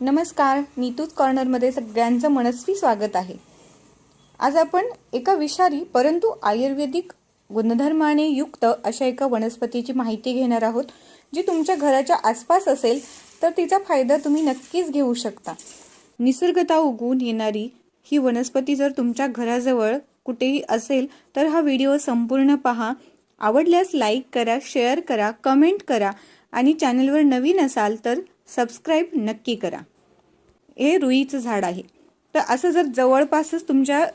नमस्कार नीतूज कॉर्नरमध्ये सगळ्यांचं मनस्वी स्वागत आहे. आज आपण एका विषारी परंतु आयुर्वेदिक गुणधर्माने युक्त अशा एका वनस्पतीची माहिती घेणार आहोत जी तुमच्या घराच्या आसपास असेल तर तिचा फायदा तुम्ही नक्कीच घेऊ शकता. निसर्गता उगवून येणारी ही वनस्पती जर तुमच्या घराजवळ कुठेही असेल तर हा व्हिडिओ संपूर्ण पहा. आवडल्यास लाईक करा शेअर करा कमेंट करा आणि चॅनलवर नवीन असाल तर सबस्क्राईब नक्की करा. हे रुईचं झाड आहे. तर असं जर जवळपासच तुमच्या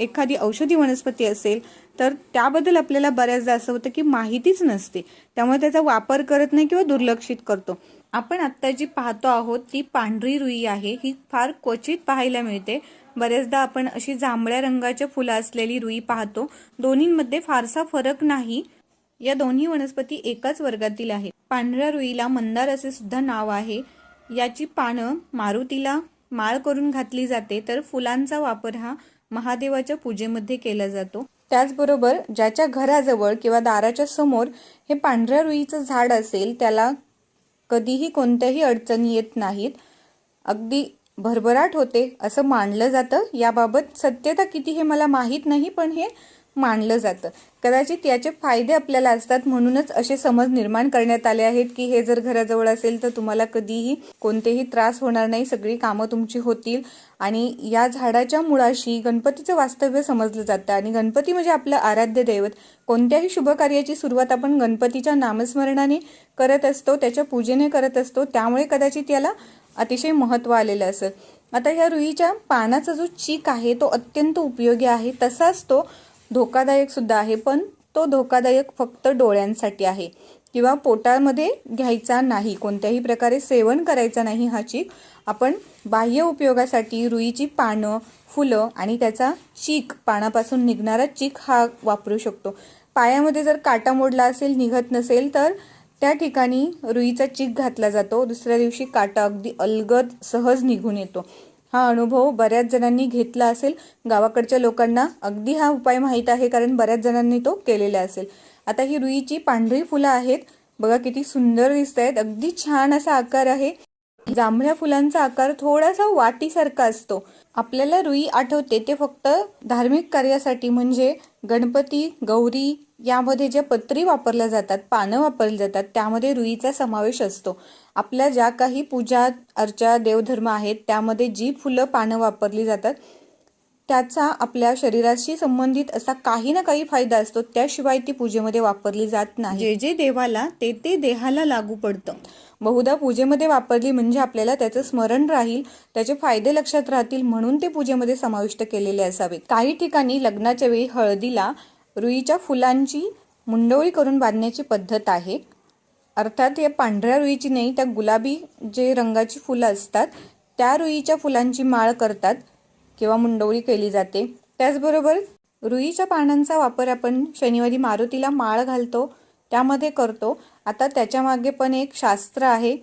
एखादी औषधी वनस्पती असेल तर त्याबद्दल आपल्याला बऱ्याचदा असं होतं की माहितीच नसते. त्यामुळे त्याचा वापर करत नाही किंवा दुर्लक्षित करतो. आपण आत्ता जी पाहतो आहोत ती पांढरी रुई आहे. ही फार क्वचित पाहायला मिळते. बऱ्याचदा आपण अशी जांभळ्या रंगाच्या फुलं असलेली रुई पाहतो. दोन्हींमध्ये फारसा फरक नाही. या दोन्ही वनस्पती एकाच वर्गातील आहेत. पांढऱ्या रुईला मंदार असे सुद्धा नाव आहे. याची पानं मारुतीला माळ करून घातली जाते तर फुलांचा वापर हा महादेवाच्या पूजेमध्ये केला जातो. त्याचबरोबर ज्याच्या घराजवळ किंवा दाराच्या समोर हे पांढऱ्या रुईचं झाड असेल त्याला कधीही कोणत्याही अडचणी येत नाहीत. अगदी भरभराट होते असं मानलं जातं. याबाबत सत्यता किती हे मला माहीत नाही पण हे मानलं जातं. कदाचित याचे फायदे आपल्याला असतात म्हणूनच असे समज निर्माण करण्यात आले आहेत की हे जर घराजवळ असेल तर तुम्हाला कधीही कोणतेही त्रास होणार नाही सगळी कामं तुमची होतील. आणि या झाडाच्या मुळाशी गणपतीचं वास्तव्य समजलं जातं. आणि गणपती म्हणजे आपलं आराध्य दैवत. कोणत्याही शुभ कार्याची सुरुवात आपण गणपतीच्या नामस्मरणाने करत असतो त्याच्या पूजेने करत असतो. त्यामुळे कदाचित याला अतिशय महत्त्व आलेलं असेल आता ह्या रुईच्या पानाचा जो चीक आहे तो अत्यंत उपयोगी आहे. तसाच तो धोकादायक सुद्धा आहे पण तो धोकादायक फक्त डोळ्यांसाठी आहे. किंवा पोटामध्ये घ्यायचा नाही कोणत्याही प्रकारे सेवन करायचा नाही हा चीक आपण बाह्य उपयोगासाठी रुईची पानं फुलं आणि त्याचा चीक पानापासून निघणारा चीक हा वापरू शकतो. पायामध्ये जर काटा मोडला असेल निघत नसेल तर त्या ठिकाणी रुईचा चीक घातला जातो. दुसऱ्या दिवशी काटा अगदी अलगद सहज निघून येतो. हा अनुभव बऱ्याच जणांनी घेतला असेल. गावाकडच्या लोकांना अगदी हा उपाय माहीत आहे कारण बऱ्याच जणांनी तो केलेला असेल. आता ही रुईची पांढरी फुलं आहेत. बघा किती सुंदर दिसत आहेत अगदी छान असा आकार आहे. जांभळ्या फुलांचा आकार थोडासा वाटीसारखा असतो. आपल्याला रुई आठवते ते फक्त धार्मिक कार्यासाठी म्हणजे गणपती गौरी यामध्ये ज्या पत्री वापरल्या जातात पानं वापरली जातात त्यामध्ये रुईचा समावेश असतो. आपल्या ज्या काही पूजा अर्चा देवधर्म आहेत त्यामध्ये जी फुलं पानं वापरली जातात त्याचा आपल्या शरीराशी संबंधित असा काही ना काही फायदा असतो. त्याशिवाय ती पूजेमध्ये वापरली जात नाही. जे जे देवाला ते ते देहाला लागू पडतं. बहुधा पूजेमध्ये वापरली म्हणजे आपल्याला त्याचं स्मरण राहील त्याचे फायदे लक्षात राहतील म्हणून ते पूजेमध्ये समाविष्ट केलेले असावेत. काही ठिकाणी लग्नाच्या वेळी हळदीला रुईच्या फुलांची मुंडवळी करून बांधण्याची पद्धत आहे. अर्थात या पांढऱ्या रुईची नाही त्या गुलाबी जे रंगाची फुलं असतात त्या रुईच्या फुलांची माळ करतात किंवा मुंडवळी केली जाते. त्याचबरोबर रुईच्या पानांचा वापर आपण शनिवारी मारुतीला माळ घालतो त्यामध्ये करतो. आता त्याच्यामागे पण एक शास्त्र आहे.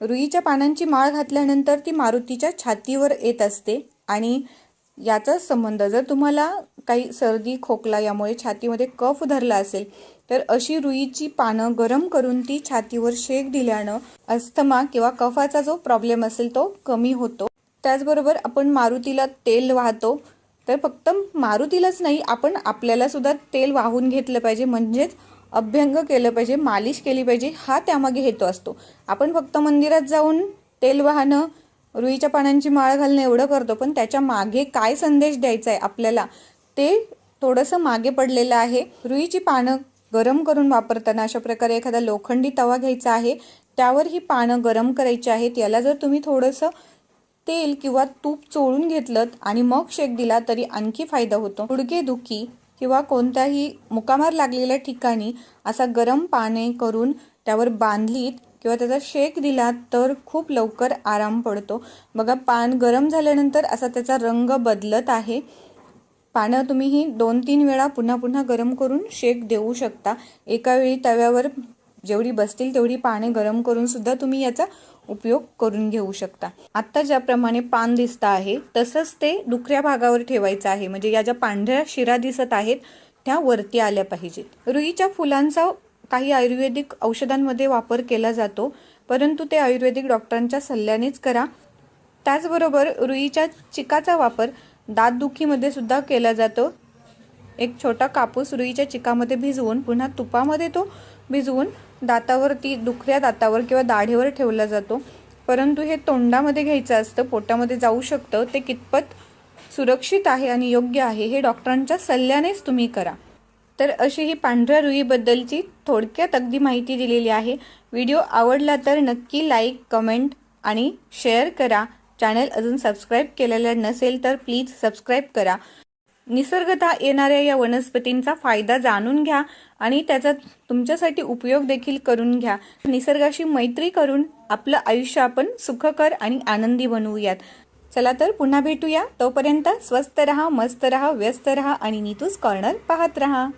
रुईच्या पानांची माळ घातल्यानंतर ती मारुतीच्या छातीवर येत असते आणि याचाच संबंध जर तुम्हाला काही सर्दी खोकला यामुळे छातीमध्ये कफ धरला असेल तर अशी रुईची पानं गरम करून ती छातीवर शेक दिल्यानं अस्थमा किंवा कफाचा जो प्रॉब्लेम असेल तो कमी होतो. त्याचबरोबर आपण मारुतीला तेल वाहतो. तर फक्त मारुतीलाच नाही आपण आपल्याला सुद्धा तेल वाहून घेतलं पाहिजे. म्हणजेच अभ्यंग केलं पाहिजे मालिश केली पाहिजे हा त्यामागे हेतू असतो. आपण फक्त मंदिरात जाऊन तेल वाहणं रुईच्या पानांची माळ घालणं एवढं करतो पण त्याच्यामागे काय संदेश द्यायचा आहे आपल्याला ते थोडंसं मागे पडलेलं आहे. रुईची पानं गरम करून वापरताना अशा प्रकारे एखादा लोखंडी तवा घ्यायचा आहे त्यावर ही पानं गरम करायची आहेत. याला जर तुम्ही थोडंसं तेल किंवा तूप चोळून घेतलं आणि मग शेक दिला तरी आणखी फायदा होतो. गुडघे दुखी किंवा कोणत्याही मुकामार लागलेल्या ठिकाणी असा गरम पाने करून त्यावर बांधलीत किंवा त्याचा शेक दिला तर खूप लवकर आराम पडतो. बघा पान गरम झाल्यानंतर असा त्याचा रंग बदलत आहे. पानं तुम्ही ही दोन तीन वेळा पुन्हा पुन्हा गरम करून शेक देऊ शकता. एका वेळी तव्यावर जेवढी बसतील तेवढी पाने गरम करून सुद्धा तुम्ही याचा उपयोग करून घेऊ शकता. आत्ता ज्याप्रमाणे पान दिसतं आहे तसंच ते दुखऱ्या भागावर ठेवायचं आहे. म्हणजे या ज्या पांढऱ्या शिरा दिसत आहेत त्या वरती आल्या पाहिजेत. रुईच्या फुलांचा काही आयुर्वेदिक औषधांमध्ये वापर केला जातो परंतु ते आयुर्वेदिक डॉक्टरांच्या सल्ल्यानेच करा. त्याचबरोबर रुईच्या चिकाचा वापर दातदुखीमध्ये सुद्धा केला जातो. एक छोटा कापूस रुईच्या चिकामध्ये भिजवून पुन्हा तुपामध्ये तो भिजवून दातावरती दुखऱ्या दातावर किंवा दाढेवर ठेवला जातो. परंतु हे तोंडामध्ये घ्यायचं असतं पोटामध्ये जाऊ शकतं ते कितपत सुरक्षित आहे आणि योग्य आहे हे डॉक्टरांच्या सल्ल्यानेच तुम्ही करा. तर अशी ही पांढऱ्या रुईबद्दलची थोडक्यात अगदी माहिती दिलेली आहे. व्हिडिओ आवडला तर नक्की लाईक कमेंट आणि शेअर करा. चॅनल अजून सबस्क्राईब केलेलं नसेल तर प्लीज सबस्क्राईब करा. निसर्गता येणाऱ्या या वनस्पतींचा फायदा जाणून घ्या आणि त्याचा तुमच्यासाठी उपयोग देखील करून घ्या. निसर्गाशी मैत्री करून आपलं आयुष्य आपण सुखकर आणि आनंदी बनवूयात. चला तर पुन्हा भेटूया. तोपर्यंत स्वस्त रहा मस्त रहा व्यस्त रहा आणि नीतूस कॉर्नर पाहत रहा.